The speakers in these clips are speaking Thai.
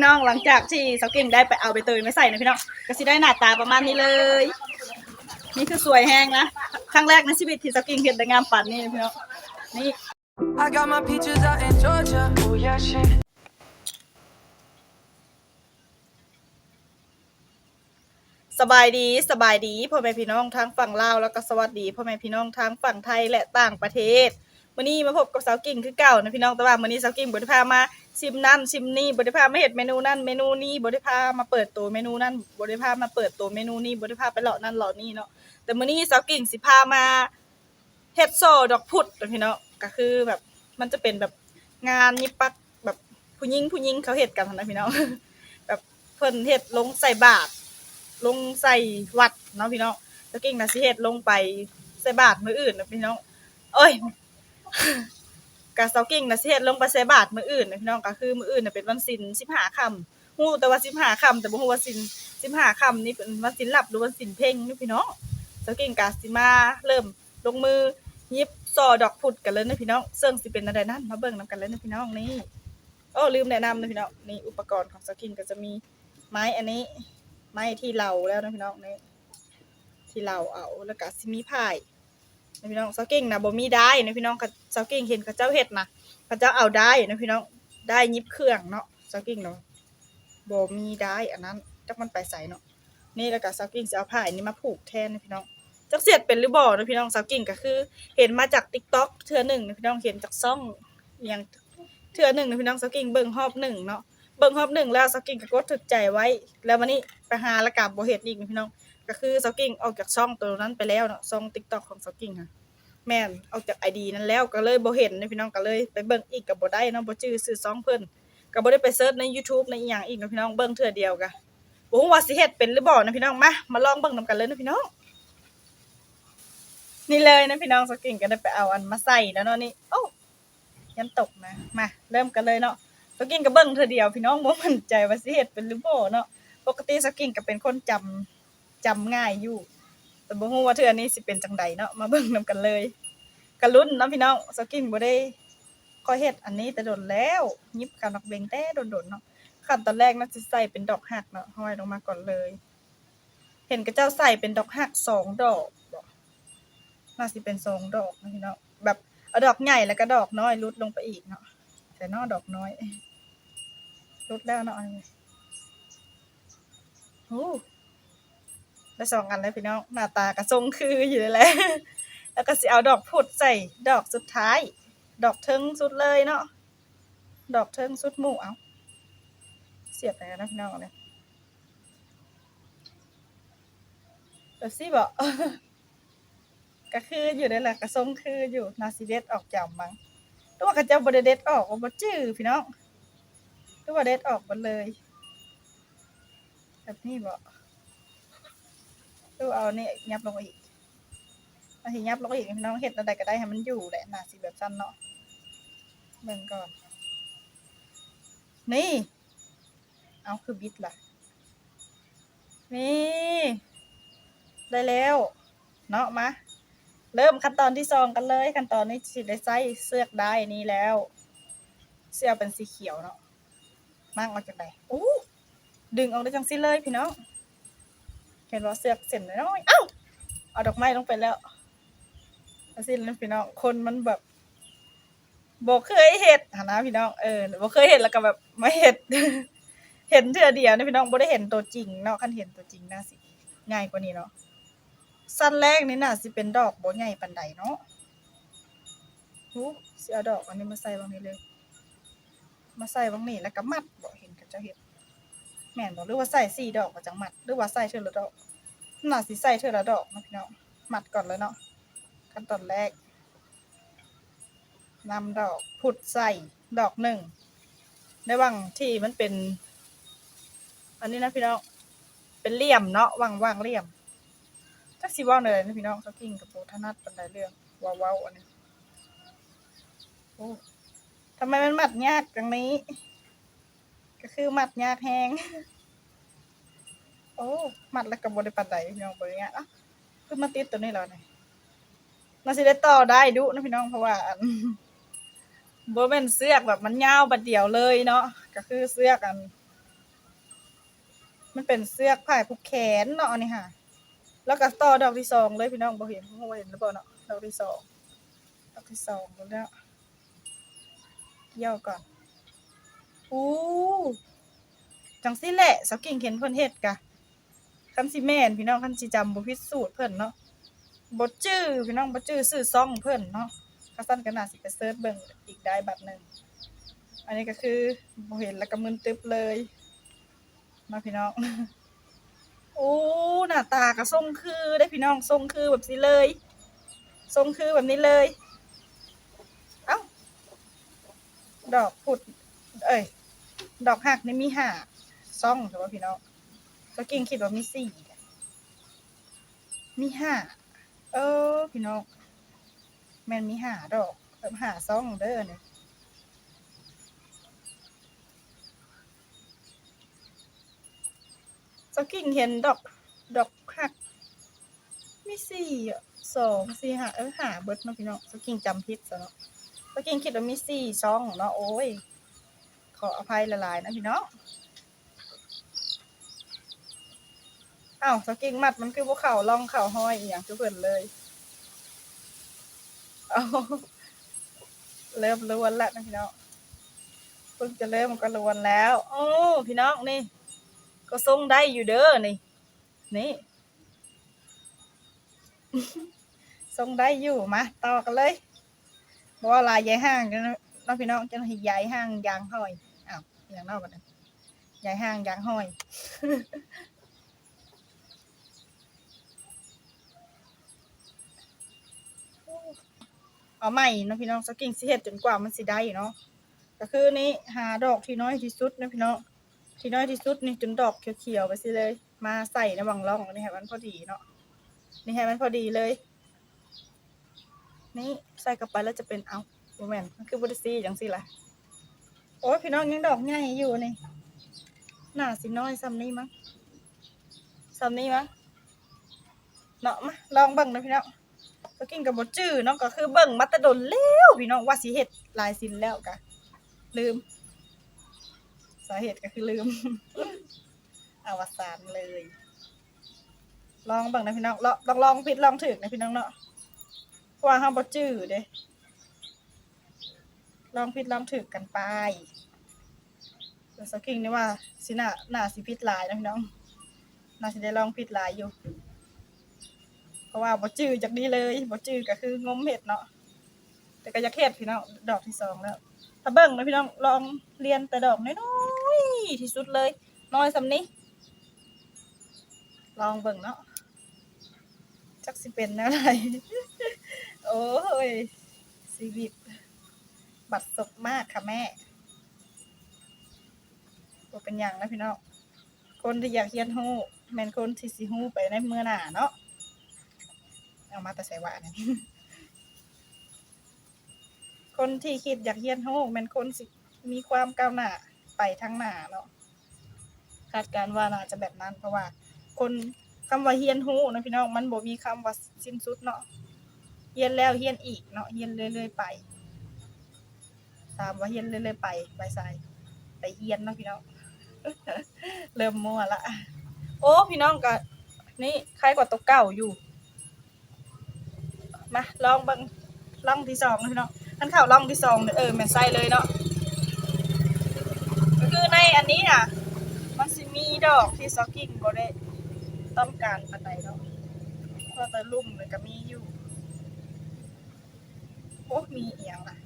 พี่น้องหลังจากที่สาวกิ่งได้ไปเอาใบเตยมาใส่นะพี่น้องก็สิได้หน้าตาประมาณนี้เลย นี่คือสวยแห้งนะครั้งแรกในชีวิตที่สาวกิ่งเห็นแต่งามปัดนี่นะพี่น้องนี่ I got my peaches out in Georgia. Oh yeah, shit. สบายดีสบายดีพ่อแม่พี่น้องทั้งฝั่งลาวแล้วก็สวัสดีพ่อแม่พี่น้องทั้งฝั่งไทยและต่างประเทศมื้อนี้มาพบกับสาวกิ่งคือเก่านะพี่น้องแต่ว่ามื้อนี้สาวกิ่งบ่ได้พามา ชิมนั่นชิมนี่บ่ได้พามาเฮ็ดเมนูนั่นเมนูนี้บ่ได้พามาเปิดตัวเมนูนั่นบ่ได้พามาเปิดตัวเมนูนี้บ่ได้พาไปเลาะนั่นเลาะนี่เนาะแต่มื้อนี้สาวกิ่งสิพามาเฮ็ดโซดอกพุดนพี่น้องก็คือแบบมันจะเป็นแบบงานยิปักแบบผู้หญิงผู้หญิงเขาเฮ็ดกันนะพี่น้องแบบเพิ่นเฮ็ดลงใส่บาตรลงใส่วัดเนาะพี่น้องตะกิ้งนะสิเฮ็ดลงไปใส่บาตรมื้ออื่นนะพี่น้องเอ้ย กะเซากิ้งนะสิเฮ็ดลงไปใส่บาตรมื้ออื่นนะพี่น้องก็คือมื้ออื่นน่ะเป็นวันศีล15ค่ำฮู้แต่ว่า15ค่ำแต่บ่ฮู้ว่าศีล15ค่ำนี่เป็นวันศีลลับหรือวันศีลเพ่งนี่พี่น้องเซากิ้งกะสิมาเริ่มลงมือหยิบซอดอกพุดกันเลยนะพี่น้องซึ่งสิเป็นอันใดนั้นมาเบิ่งนํกันเลยนะพี่น้องนี่โอ้ลืมแนะนำนะพี่น้องนี่อุปกรณ์ของเซากิ้งก็จะมีไม้อันนี้ไม้ที่เราแล้วนะพี่น้องนี่ที่เราเอาแล้วก็สิมีพาย นะพี่น้องเสาเก่งนะบ่มีได้นะพี่น้องเสาเก่งเห็นเขาเจ้าเฮ็ดนะเขาเจ้าเอาได้นะพี่น้องได้ยิบเครื่องเนาะเสาเก่งเนาะบ่มีได้อันนั้นจักมันไปใส่เนาะนี่แล้วก็เสาเก่งจะเอาพายนี่มาผูกแทนนะพี่น้องจักเสียดเป็นหรือบ่นะพี่น้องเสาเก่งก็คือ เห็นมาจาก TikTok เทือหนึ่งนะพี่น้องเห็นจากซ่องอย่างเทือหนึ่งนะพี่น้องเสาเก่งเบิ่งรอบหนึ่งเนาะเบิ่งรอบหนึ่งแล้วสกิ้งก็กดถึกใจไว้ แล้ววันนี้ไปหาละกับบ่เฮ็ดอีกนะพี่น้อง ก็คือสกิ้งออกจากช่องตัวนั้นไปแล้วเนาะช่อง TikTok ของสกิ้งค่ะแม่นออกจาก ID นั้นแล้วก็เลยบ่เห็นนะพี่น้องก็เลยไปเบิ่งอีกก็บ่ได้เนาะบ่ชื่อชื่อช่องเพิ่นก็บ่ได้ไปเซิร์ชใน YouTube ในอีหยังอีกนะพี่น้องเบิ่งเทื่อเดียวก็บ่ฮู้ว่าสิเฮ็ดเป็นหรือบ่นะพี่น้องมามาลองเบิ่งนํกันเลยนะพี่น้องนี่เลยนะพี่น้องสกิ้งก็ได้ไปเอาอันมาใส่แล้วเนาะนี่โอ้ยันตกนะมาเริ่มกันเลยเนาะสกิ้งก็เบิ่งเธอเดียวพี่น้องบ่มั่นใจว่าสิเฮ็ดเป็นหรือบ่เนาะปกติสกิ้งก็เป็นคนจำ จำง่ายอยู่ แต่บ่ฮู้ว่าเทื่อนี้สิเป็นจังใดเนาะมาเบิ่งนํกันเลยกระลุ้นเนาะพี่น้องสกิ้งบ่ได้ก็เฮ็ดอันนี้แต่โดนแล้วยิบกับดอกเบงแต่โดนๆเนาะขั้นตอนแรกน่าสิใส่เป็นดอกหักเนาะห้อยลงมาก่อนเลย เห็นกระเจ้าใส่เป็นดอกหักสองดอกบ่น่าสิเป็นสองดอกนะพี่น้องแบบเอาดอกใหญ่แล้วก็ดอกน้อยลดลงไปอีกเนาะแต่เนอดอกน้อยรุดแล้วเนาะอันนี้โอ้ ได้สองอันแล้วพี่น้องหน้าตากระทรงคืออยู่เลยแหละแล้วก็สิเอาดอกพุดใส่ดอกสุดท้าย ดอกเทิงสุดเลยเนาะดอกเทิงสุดหมู่เอาเสียบไปนะพี่น้องเนี่ยเดี๋ยวสิบอกก็คืออยู่นั่นแหละกระทรงคืออยู่นาซิเดตออกจำมั้งหรือว่ากระเจ้าบไดเดตออกบ่จื้อพี่น้องหรือว่าเด็ดออกหมดเลย แบบนี้บอก หรือาเอานี่ยับลงอีกเอาทียับลงอีกพี่น้องเห็ดอะไรก็ได้ให้มันอยู่แหละหนาสิแบบสั้นเนาะเบิ่งก่อน นี่ เอาคือบิดล่ะ นี่ ได้แล้ว เนาะมา เริ่มขั้นตอนที่สองกันเลย ขั้นตอนนี้สิได้ใส่เสื้อกได้นี่แล้ว เสื้อเป็นสีเขียวเนาะมากออกจากไหนโอ้ดึงออกได้จังสิเลยพี่น้อง เห็นว่าเสือกเส้นน้อยเอ้าเอาดอกไม้ลงไปแล้วเอาสิแล้วพี่น้องคนมันแบบบอกเคยเห็ดหนนะพี่น้องเออบอกเคยเห็ดแล้วก็แบบไม่เห็ด เห็นเทื่อเดียวนะพี่น้องบ่ได้เห็นตัวจริงเนาะคันเห็นตัวจริงน่าสิง่ายกว่านี้เนาะสั้นแรกนี่น่าสิเป็นดอกบ่ใหญ่ปานใดเนาะโอ้สิเอดอกอันนี้มาใส่บางนี้เลย มาใส่บางนี่แล้วก็มัดบอเห็นกับเจ้าเห็ด แม่นบอกหรือว่าใส่สี่ดอกก็จังมัด หรือว่าใส่เท่าละดอกน่าสิใส่เท่าละดอกนะพี่น้องมัดก่อนเลยเนาะขั้นตอนแรกนำดอกผุดใส่ดอกหนึ่งในว่างที่มันเป็น อันนี้นะพี่น้องเป็นเหลี่ยมเนาะว่างวางเหลี่ยมจักสิเว่างเลยนะพี่น้องเขากิ้งกับโบธนัดปันไดเรื่องว้าวๆอันนี้โอ้ทำไมมันหมัดยากจังนี้ ก็คือหมัดยากแหงโอ้หมัดแล้วกับบริปันไดพี่น้องบริงานอะคือมาติดตัวนี้แล้วนี่น่าสิได้ต่อได้ดุนะพี่น้องเพราะว่าอันโบเป็นเสือกแบบมันยาวบัดเดียวเลยเนาะก็คือเสือกอัน มันเป็นเสื้อผ้าผูกแขนเนาะนี่ค่ะ แล้วก็ต่อดอกที่สองเลยพี่น้องบ่เห็นบ่เห็นหรือเปล่าเนาะดอกที่สองดอกที่สองแล้วเกี่ยวก่อน อู้จังสิแหละสาวกิ่งเห็นเพิ่นเฮ็ดกะคันสิแม่นพี่น้องคันสิจำบ่ผิสูตรเพิ่นเนาะบ่จื้อพี่น้องบ่จื้อชื่อซ่องเพิ่นเนาะคัซั่นก็น่าสิไปเสิร์ชเบิ่งอีกได้บัดหนึงอันนี้ก็คือบ่เห็นแล้วก็มึนตึ๊บเลยมาพี่น้องโอ้หน้าตาก็ทรงคือได้พี่น้องทรงคือแบบนี้เลย ทรงคือแบบนี้เลย เอ้า ดอกผุด เอ้ย ดอกหักนี่มีห้าซ่องใช่ป่ะพี่น้องก็กิ่งคิดว่ามีสี่มีห้าเออ พี่น้องแม่นมีห้าดอกห้าซ่องเด้อเนี่ยสกิ่งเห็นดอกดอกหักมีสี่สองสี่ห้าเออหาเบิร์ดเนาะพี่น้องสกิ่งจำผิดซะเนาะสกิ่งคิดว่ามีสี่ช่องเนาะโอ้ย ขออภัยละลายนะพี่น้องอ้าวสกิงมัดมันคือพวกเข่าล่องเข่าห้อยอย่างทุกเพิ่นเลยเอาเริ่มล้วนแล้วนะพี่น้องเพิ่งจะเริ่มมันก็ล้วนแล้ว โอ้พี่น้องนี่ ก็ทรงได้อยู่เด้อนี่ นี่ทรงได้อยู่มาต่อกันเลยบอกว่าลายใหญ่ห้างนน้องพี่น้องจะให้ใหญ่ห้างยางห้อย อย่างนอกกันนะใหญ่ห้างยางห้อย เอาใหม่นะพี่น้องสกิ้งสิเฮ็ดจนกว่ามันสิได้เนาะก็คือนี่หาดอกที่น้อยที่สุดนะพี่น้องที่น้อยที่สุดนี่จนดอกเขียวๆไปสิเลย มาใส่ในบังร่องนี่ให้มันพอดีเนาะนี่ให้มันพอดีเลย นี่ใส่กลับไปแล้วจะเป็นเอาโมแมนมันคือบริซีจังสิล่ะ โอ้พี่น้องยังดอกใหญ่อยู่นี่หน้าสิน้อยซ้ำนี้มั้งซ้ำนี้มั้งเนาะมาลองเบิ่งนะพี่น้องก็กินกับบดจื้อเนาะก็คือเบิ่งมาตะดนแล้วพี่น้องว่าสิเฮ็ดลายสินแล้วกะลืม สาเหตุก็คือลืมอวสานเลย ลองเบิ่งนะพี่น้องลองลองผิดลองถูกนะพี่น้องเนาะเพราะว่าห้ามบ่จื้อเด้ ลองผิดลองถูกกันไปส่วนสกิ้งนี่ว่าสิน่าน่าสิผิดหลายนะพี่น้องน่าสิได้ลองผิดหลายอยู่ เพราะว่าบ่จื้อจากนี้เลยบ่จื้อก็คืองมเห็ดเนาะแต่ก็อยากเฮ็ดพี่น้องดอกที่สองแล้ว ถ้าเบิ่งนะพี่น้องลองเรียนแต่ดอกน้อยๆที่สุดเลย น้อยสำนี้ลองเบิ่งเนาะจักสิเป็นอะไร โอ้ยชีวิต บัดซบมากค่ะแม่บ่เป็นอย่างนะพี่น้อง คนที่อยากเรียนฮู้แม่นคนที่สิฮู้ไปในเมื่อหน้าเนาะ เอามาแต่ใส่ว่าเนี่ยคนที่คิดอยากเรียนฮู้แม่นคนสิมีความก้าวหน้าไปทางหน้าเนาะ คาดการณ์ว่าน่าจะแบบนั้นเพราะว่า คนคำว่าเฮียนฮู้นะพี่น้องมันบ่มีคำว่าสิ้นสุดเนาะ เฮียนแล้วเฮียนอีกเนาะ เฮียนเรื่อยๆไป ตามว่าเฮียนเรื่อยๆไปไปใส่ไปเฮียนเนาะพี่น้องเริ่มมั่วละโอ้พี่น้องก็นี่ใคล้ายกว่าตัวเก่าอยู่มาลองบังล่องที่สองนะพี่น้องท่านข่าวล่องที่สองเนี่ยเออแม่นไส้เลยเนาะก็คือในอันนี้น่ะมันสิมีดอกที่ซอกกิ้งบ่ได้ต้องการปานใดเนาะเพราะต่ลุ่มเลยก็มีอยู่โอ้มีเอียงล่ะ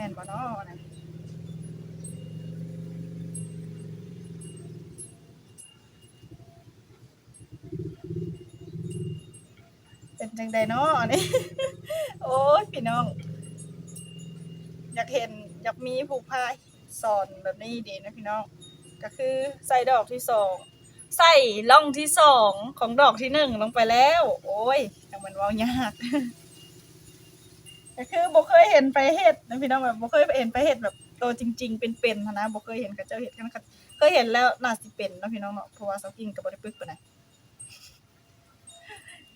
ม่นบ่เนาะนะเป็นจังใดเนาะอันนี้โอ้ยพี่น้อง อยากเห็นอยากมีผู้พายสอนแบบนี้ดีนะพี่น้อง ก็คือใส่ดอกที่สองใส่ล่องที่สองของดอกที่หนึ่งลงไปแล้ว โอ้ยแต่มันเว้ายาก ก็คือบ่เคยเห็นไปเฮ็ดนะพี่น้องแบบบ่เคยเห็นไปเฮ็ดแบบโตวจริง ๆ เป็นๆหั้นนะบ่เคยเห็นกับเจ้าเฮ็ดกันค่ะเคยเห็นแล้วน่าสิเป็นเนาะพี่น้องเนาะเพราะว่าสกิ้งก็บ่ได้ปึกปานใด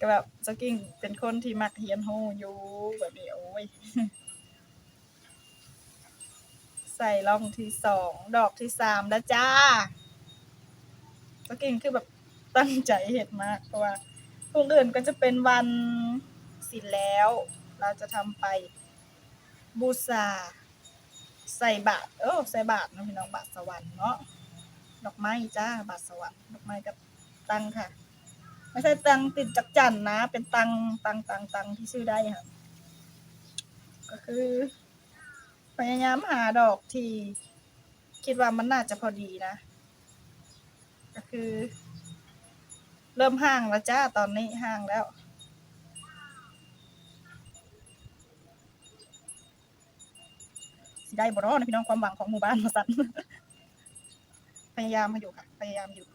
ก็แบบสกิ้งเป็นคนที่มักเรียนรู้อยู่แบบนี้โอ้ยใส่ร่องที่สองดอกที่สามแล้วจ้าสกินคือแบบตั้งใจเห็ดมากเพราะว่าพวกอื่นก็จะเป็นวันศิลแล้ว เราจะทำไปบูชาใส่บาตรเออใส่บาตรนะพี่น้องบาตรสวรรค์เนาะดอกไม้จ้าบาตรสวรรค์ดอกไม้กับตังค่ะ ไม่ใช่ตังติดจักจันนะ เป็นตังตังตังตังที่ชื่อได้ค่ะ ก็คือ พยายามหาดอกที่คิดว่ามันน่าจะพอดีนะ ก็คือ เริ่มห่างแล้วจ้าตอนนี้ห่างแล้ว สิได้บ่รอนะพี่น้องความหวังของหมู่บ้านมาสั่นพยายามมาอยู่ค่ะพยายามอยู่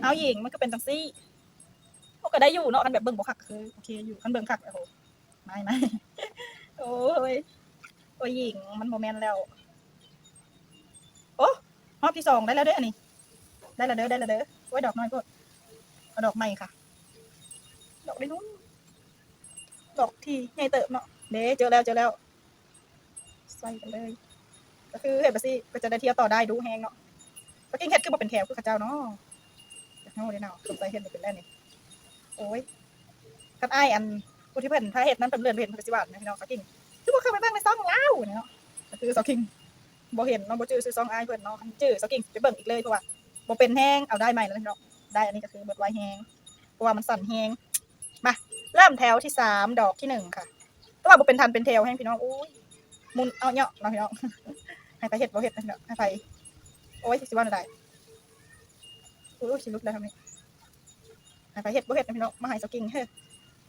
เอาหญิงมันก็เป็นตังซี่โอ้ก็ได้อยู่เนาะคันแบบเบิ่งบ่คักคือโอเคอยู่คันเบิ่งคักโอ้โหไม่ไม่โอ้ยโอ้ยหญิงมันโมแมนแล้ว โอ้รอบที่สองได้แล้วเด้ออันนี้ ได้แล้วเด้อได้แล้วเด้อโอ้ยดอกน้อยก็ เอาดอกใหม่ค่ะ ดอกได้นู้นดอกที่ใหญ่เติบเนาะเด้เจอแล้วเจอแล้ว ใส่กันเลย ก็คือเห็ดบะซี่ก็จะได้เที่ยวต่อได้ดูแฮงเนาะปกิ้งเห็ดคือบ่เป็นแถวคือข้าเจ้าเนาะอยาเฮาได้เนาะสนใจเห็ดเป็นแล้วนี่โอ้ยกันอ้ายอันผู้ที่เพิ่นถ้าเห็ดนั้นเป็นเรือนเห็นเพิ่นก็สิว่านะพี่น้องสักกิ้งคือบ่เข้าไปบิ่งในซ่องเล่าเนาะก็คือสักกิ้งบ่เห็นเนาะบ่จื้อซื้อซ่องไอเพิ่นเนาะคันจื้อสักกิ้งไปเบิ่งอีกเลยเพราะว่าบ่เป็นแห้งเอาได้ใหม่แล้วพี่น้อง ได้อันนี้ก็คือเบิดไว้แห้งเพราะว่ามันสั่นแห้งมาเริ่มแถวที่สามดอกที่หนึ่งค่ะแต่ว่าบเป็นทันเป็นแถวให้งพี่น้องอุ้ยมุนเอาเนาะเนาะพี่น้องให้ไปเห็ดบ่เห็ดนะพี่น้องให้ไปโอ้ยสิว่าอะไรโอ้ยสิลุกแล้วทำไมให้ไปเห็ดบ่เห็ดนะพี่น้องมาให้สกิ้งเฮ้ย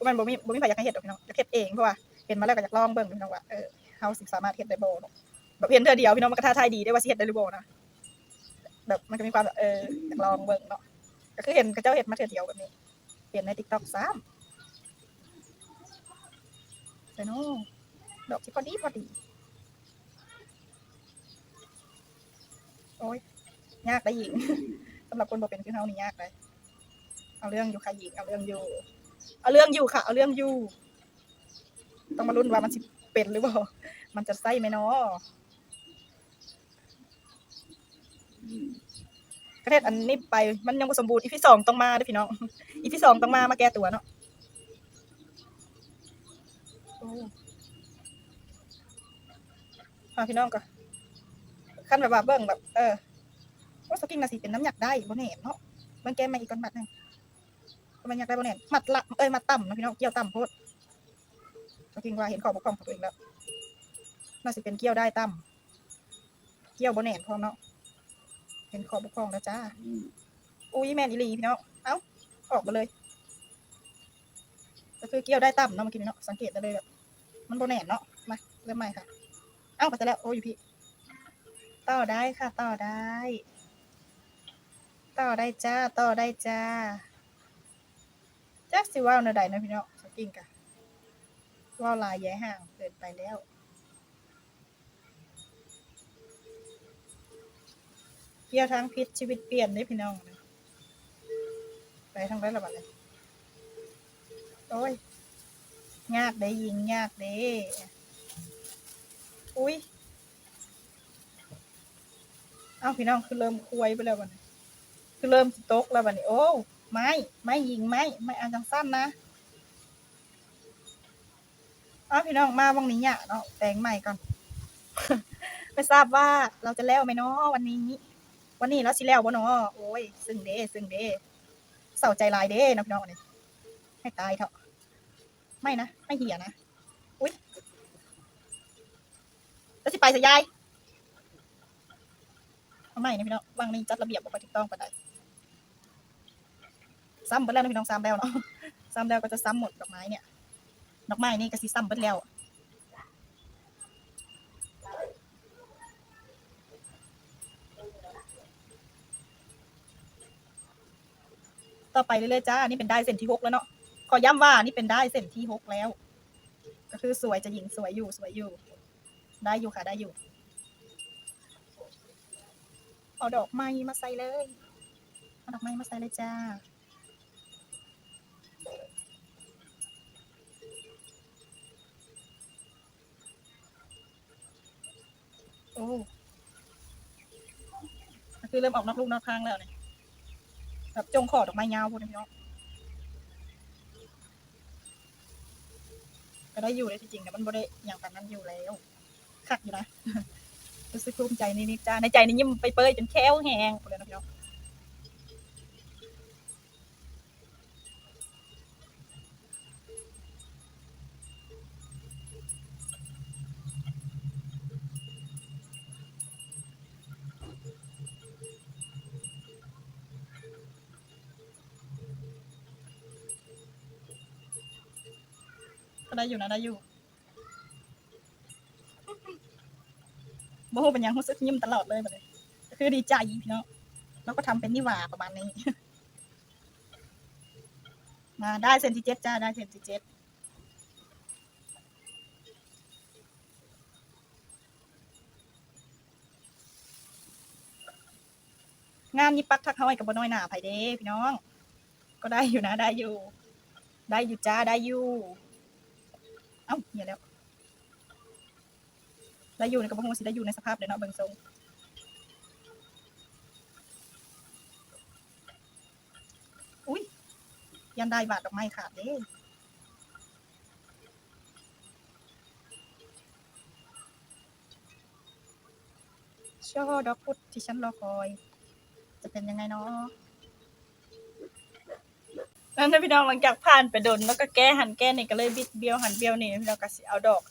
มันบ่มีบ่มีใครอยากให้เห็ดดอกพี่น้องอยากเห็ดเองเพราะว่าเห็นมาแล้วก็อยากลองเบิ่งพี่น้องว่าเออเฮาสิสามารถเห็ดได้บ่เนแบบเห็นเธอเดียวพี่น้องมันก็ท้าทายดีได้ว่าสิเห็ดได้หรือบ่นะแบบมันก็มีความแบบเอออยากลองเบิ่งเนาะ ก็คือเห็นเขาเจ้าเห็ดมาเธอเดียวแบบนี้เห็นใน TikTok ซ้ำใส่เนาะดอกที่พอดีพอดี โอ้ยยากได้หญิงสำหรับคนบ่เป็นคือเฮานี่ยากเลยเอาเรื่องอยู่ค่ะหญิงเอาเรื่องอยู่ เอาเรื่องอยู่ค่ะ เอาเรื่องอยู่ ต้องมาลุ้นว่ามันสิเป็นหรือเปล่ามันจะไส้ไหมเนาะ ระเทศอันนี้ไปมันยังบ่สมบูรณ์อีพีสองต้องมาด้วยพี่น้องอีพีสองต้องมามาแก้ตัวเนาะโอ้พาพี่น้องก็คันแบบว่าเบิ่งแบบ เออว่าสกิ้งนาสีเป็นน้ำหยักได้บ่แน่เนาะเบิ่งแก้มมาอีกก่อนบัดหนึงมันอยากได้บ่แน่มัดละเอ้ยมัดต่ำนะพี่น้องเกี่ยวต่ำโพดสกิ้งว่าเห็นขอบบกพร่องของตัวเองแล้วน่าสิเป็นเกี่ยวได้ต่ำเกี่ยวบ่แน่พร้อมเนาะ เห็นขอบบกพร่องแล้วจ้า อุ้ยแม่นอีหลีพี่น้อง เอ้า ออกมาเลย ก็คือเกี่ยวได้ต่ำเนาะเมื่อกี้นี้เนาะ สังเกตได้เลยแบบมันโบ่แน่เนาะ มาเริ่มใหม่ค่ะ เอ้าไปแล้ว โอ้ยพี่ ต่อได้ค่ะ ต่อได้ ต่อได้จ้า ต่อได้จ้าจักสิว่าวนาใดนะพี่น้องสกิ้งกะว่าวลายแย่ห่างเกินไปแล้ว เกี่ยวทางพิษชีวิตเปลี่ยนได้พี่น้องนะไปทางไรละบัดเลยโอ้ยยากได้ยิงยากเด้อุ้ยเอ้าพี่น้องคือเริ่มคุยไปแล้วบันี้คือเริ่มสิตกแล้วบัดนี้ โอ้ไม้ไม้ยิงไม้ไม้อันจังสั้นนะเอ้าพี่น้องมาวังนี้เนี่ยเนาะแต่งใหม่ก่อน ไม่ทราบว่าเราจะแล้วไหมเนาะวันนี้ วันนี้เราสิแล้วบ่เนาะโอ้ย ซึ่งเด้ซึ่งเด้เศร้าใจลายเด้นะพี่น้องอันนี้ให้ตายเถอะไม่นะ ไม่เหี่ยนะ อุ้ยแล้วสิไปสิยายไม่นะพี่น้องวางนี่จัดระเบียบบอกไปถูกต้องปานใดซ้ำไปแล้วนะพี่น้องซ้ำแล้วเนาะซ้ำแล้วก็จะซ้ำหมดดอกไม้เนี่ยดอกไม้นี่ก็สิซ้ำไปแล้ว ต่อไปเรื่อยๆจ้า นี่เป็นได้เส้นที่หกแล้วเนาะ ขอย้ำว่านี่เป็นได้เส้นที่หกแล้ว ก็คือสวยจะหญิงสวยอยู่สวยอยู่ ได้อยู่ค่ะได้อยู่ เอาดอกไม้มาใส่เลย เอาดอกไม้มาใส่เลยจ้า โอ้ก็คือเริ่มออกนอกลูกนอกทางแล้วเนี่ย แบบจงขอดอกไม้ยาวพวกนี้เนาะก็ได้อยู่เลยจริงๆแต่มันบ่ได้อย่างแบบนั้นอยู่แล้วคักอยู่นะรู้สึกภูมิใจนิดๆจ้าในใจนี่ยิ้มไปเปยจนแค้วแหงเลยนะพี่น้อง ได้อยู่นะได้อยู่โมโหเป็นยังรู้สึกยิ้มตลอดเลยมาเลยคือดีใจพี่น้องแล้วก็ทำเป็นนิว่าประมาณนี้ มาได้เซนติเจ็ดจ้าได้เซนติเจ็ดงานนี้ปักทักเขาไว้กับบน้อยหนาไผเด้พี่น้อง ก็ได้อยู่นะได้อยู่ ได้อยู่จ้าได้อยู่ เอ้าเหี้ยแล้วได้อยู่ในกระบอกสิได้อยู่ในสภาพเดี๋ยวเนาะเบิ่งทรงอุ้ยยันได้บาดดอกไม้ขาดเด้ช่อดอกพุธที่ฉันรอคอย จะเป็นยังไงเนาะ นั่นนะพี่น้องหลังจากผ่านไปโดนแล้วก็แก้หันแก้นี่ก็เลยบิดเบี้ยวหันเบี้ยวนี่พี่น้องก็สิเอาดอก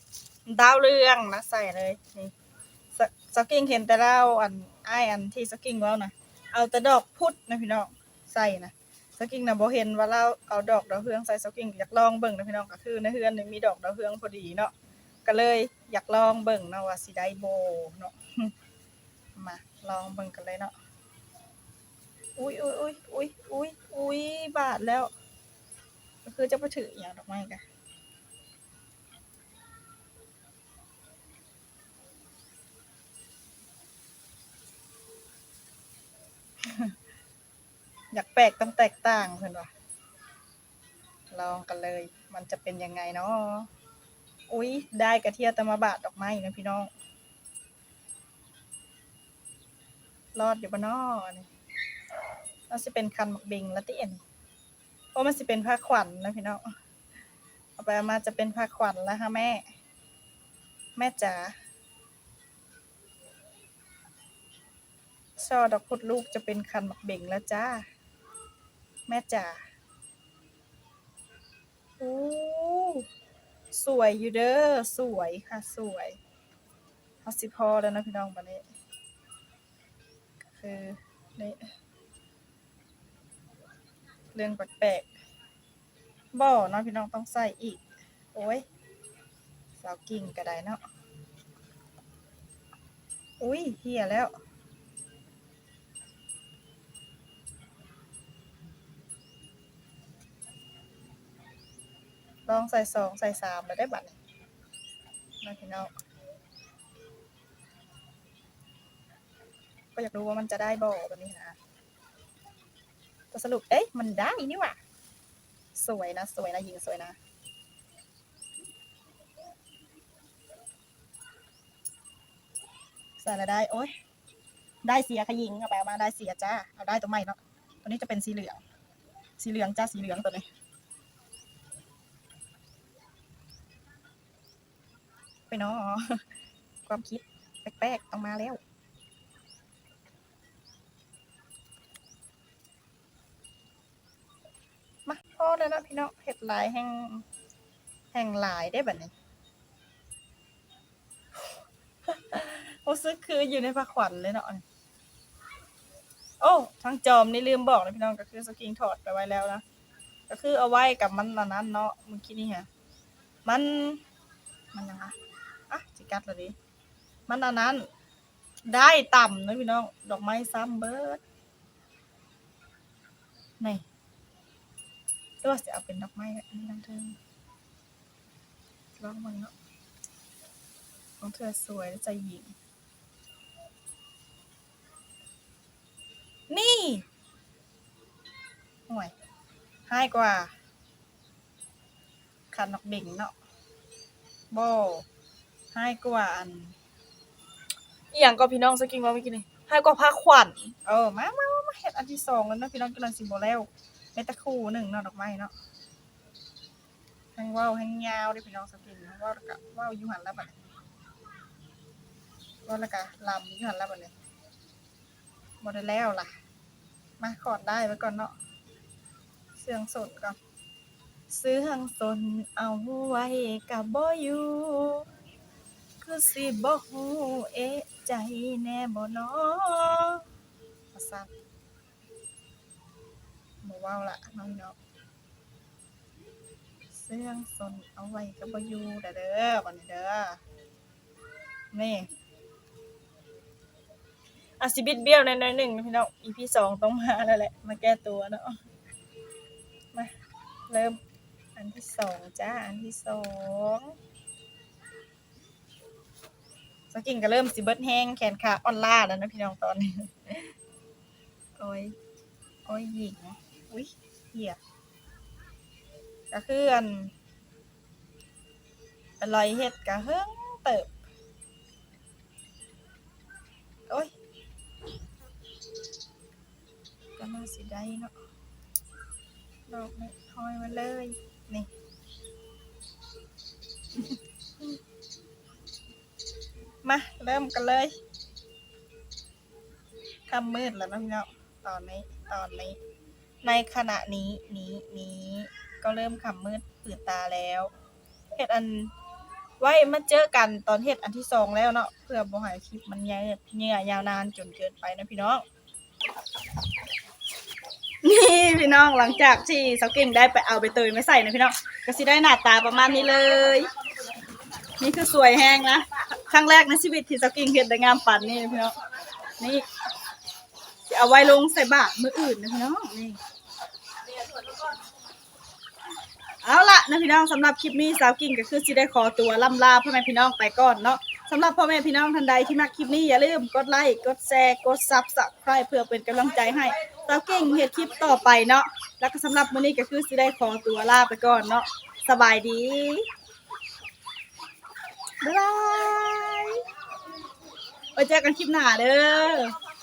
ดาวเรืองนะใส่เลยนี่สสกิ้งเห็นแต่เล่าอันไออันที่สกิ้งเว้านะเอาแต่ดอกพุธนะพี่น้องใส่นะสกิ้งนะบ่เห็นว่าเราเอาดอกดาวเรืองใส่สกิ้งอยากลองเบิ่งนะพี่น้องก็คือในเฮือนนี่มีดอกดาวเรืองพอดีเนาะก็เลยอยากลองเบิ่งเนาะว่าสิได้โบเนาะมาลองเบิ่งกันเลยเนาะ อุ้ยอุ้ยอุ้ยอุ้ยอุ้ยอุ้ยบาดแล้ว คือจะไปถืออย่างดอกไม้กันอยากแปลกต้องแตกต่างเพื่อนวะลองกันเลย มันจะเป็นยังไงเนาะอุ๊ยได้กระเทียตะมาบาดดอกไม้นะพี่น้อง รอดอยู่บ้านนอกอัน นี้เราจะเป็นคันหมักเบงละเตียนเพราะมันจะเป็นผ้าขวัญนะพี่น้องเอาไปมาจะเป็นผ้าขวัญแล้วค่ะแม่ แม่จ๋าช่อดอกพุดลูกจะเป็นคันหมักเบ่งแล้วจ้า แม่จ๋าโอ้สวยอยู่เด้อสวยค่ะสวยเอาสิพอแล้วนะพี่น้องบันนี้ ก็คือนี่ เรื่องแปลกๆบ่อเนาะพี่น้องต้องใส่อีก โอ้ยสาวกิ่งก็ได้เนาะอุ้ยเหี่ยแล้วลองใส่สองใส่สามแล้วได้บัตรนะพี่น้องก็อยากรู้ว่ามันจะได้บ่แบบนี้นะ สรุป เอ๊ะมันได้นี่หว่า สวยนะ สวยนะหญิงสวยนะ ใส่แล้วได้ โอ้ยได้เสียขยิงเอาไปเอามาได้เสียจ้า เอาได้ตัวใหม่เนาะ ตัวนี้จะเป็นสีเหลือง สีเหลืองจ้า สีเหลืองตัวนี้ ไปเนาะความคิดแปลกๆต้องมาแล้ว มาพอ แล้วนะพี่น้องเห็ดลายแห่งแห่งลายได้แบบนี้โอ้ซึกคืออยู่ในผ้าขวัญเลยเนาะโอ้ทั้งจอมนี่ลืมบอกนะพี่น้องก็คือสกิงถอดไปไว้แล้วนะก็คือเอาไว้กับมันนั้นเนาะเมื่อกี้นี่ฮะมันมันยังไงอะจิกัดเลยดิมันอันนั้น ได้ต่ำนะพี่น้อง ดอกไม้ซ้ำเบิร์ดนี่ ตัวาจะเอาเป็นดอกไม้อันนี้นั่นเธอลองมันเนาะของเธอสวยและใจหญิง นี่ห่วยให้กว่าคันดอกเบ่งเนาะโบให้กว่าอันอหย่างก็พี่น้องสกิงว่าเมื่อกี้นี่ให้ก็พักขวัญเออมามามามาเฮ็ดอันที่สองแล้วนะพี่น้องกำลังสิบ่แล้ว แม่ตะคู่หนึ่งเนาะดอกไม้เนาะแห้งว้าวแห้งยาวเด้พี่น้องสกินว้าแล้วก็ว้าอยู่หันแล้วบัดนี้ว้าแล้วก็ลำอยู่หันแล้วบัดนี้บ่ได้แล้วล่ะ มาขอดได้ไว้ก่อนเนาะเสียงสดก่อนซื้อหังสนเอาไว้กับบ่อยู่คือสิบ่ฮู้เอะใจแน่บ่เนาะว่าซั่น ว้าละน้องเนาะเสื่องสนเอาไว้ก็บ่อยู่เด้อเด้อบัดนี้เด้อนี่อาสิบิดเบี้ยวในอยหนึ่งพี่น้อง EP สองต้องมาแล้วแหละ มาแก้ตัวเนาะมาเริ่มอันที่สองจ้าอันที่สองสกินก็เริ่มสิเบิดแห้งแขนขาอ่อนล้าแล้วนะพี่น้องตอนนี้ โอ้ย โอ้ยหญิง อุ้ยเหี้ยก็คืออันอร่อยเฮ็ดกระเฮิงเติบโอ้ยก็น่าสิได้เนาะดอกไม่ทอยมาเลย นี่มา เริ่มกันเลยคำมืดแล้วนะพี่น้องตอนนี้ ตอนนี้ ในขณะนี้นี้นี้ก็เริ่มคำมืดตื่นตาแล้วเฮ็ดอันไว้มาเจอกันตอนเฮ็ดอันที่สองแล้วเนาะเพื่อบ่ให้คลิปมันเยืดเยื้อยาวนานจนเกินไปนะพี่น้อง นี่พี่น้องหลังจากที่สาวเก่งได้ไปเอาใบเตยไม่ใส่นะพี่น้องก็สิได้หน้าตาประมาณนี้เลย นี่คือสวยแห้งนะครั้งแรกในชีวิตที่สกิงเห็ดได้งามปันนี่พี่น้องนี่เอาไว้ลงใส่บาตรมืออื่นนะพี่น้องนี่ เอาละนะพี่น้องสำหรับคลิปนี้สาวกิ่งก็คือสิได้ขอตัวล่ำลาพ่อแม่พี่น้องไปก่อนเนาะสำหรับพ่อแม่พี่น้องท่านใดที่มักคลิปนี้อย่าลืมกดไลค์กดแชร์กดซับสไครต์เพื่อเป็นกำลังใจให้สาวกิ่งเฮ็ดคลิปต่อไปเนาะแล้วก็สำหรับมื้อนี้ก็คือสิได้ขอตัวลาไปก่อนเนาะสบายดีบ๊ายบายไว้เจอกันคลิปหน้าเด้อ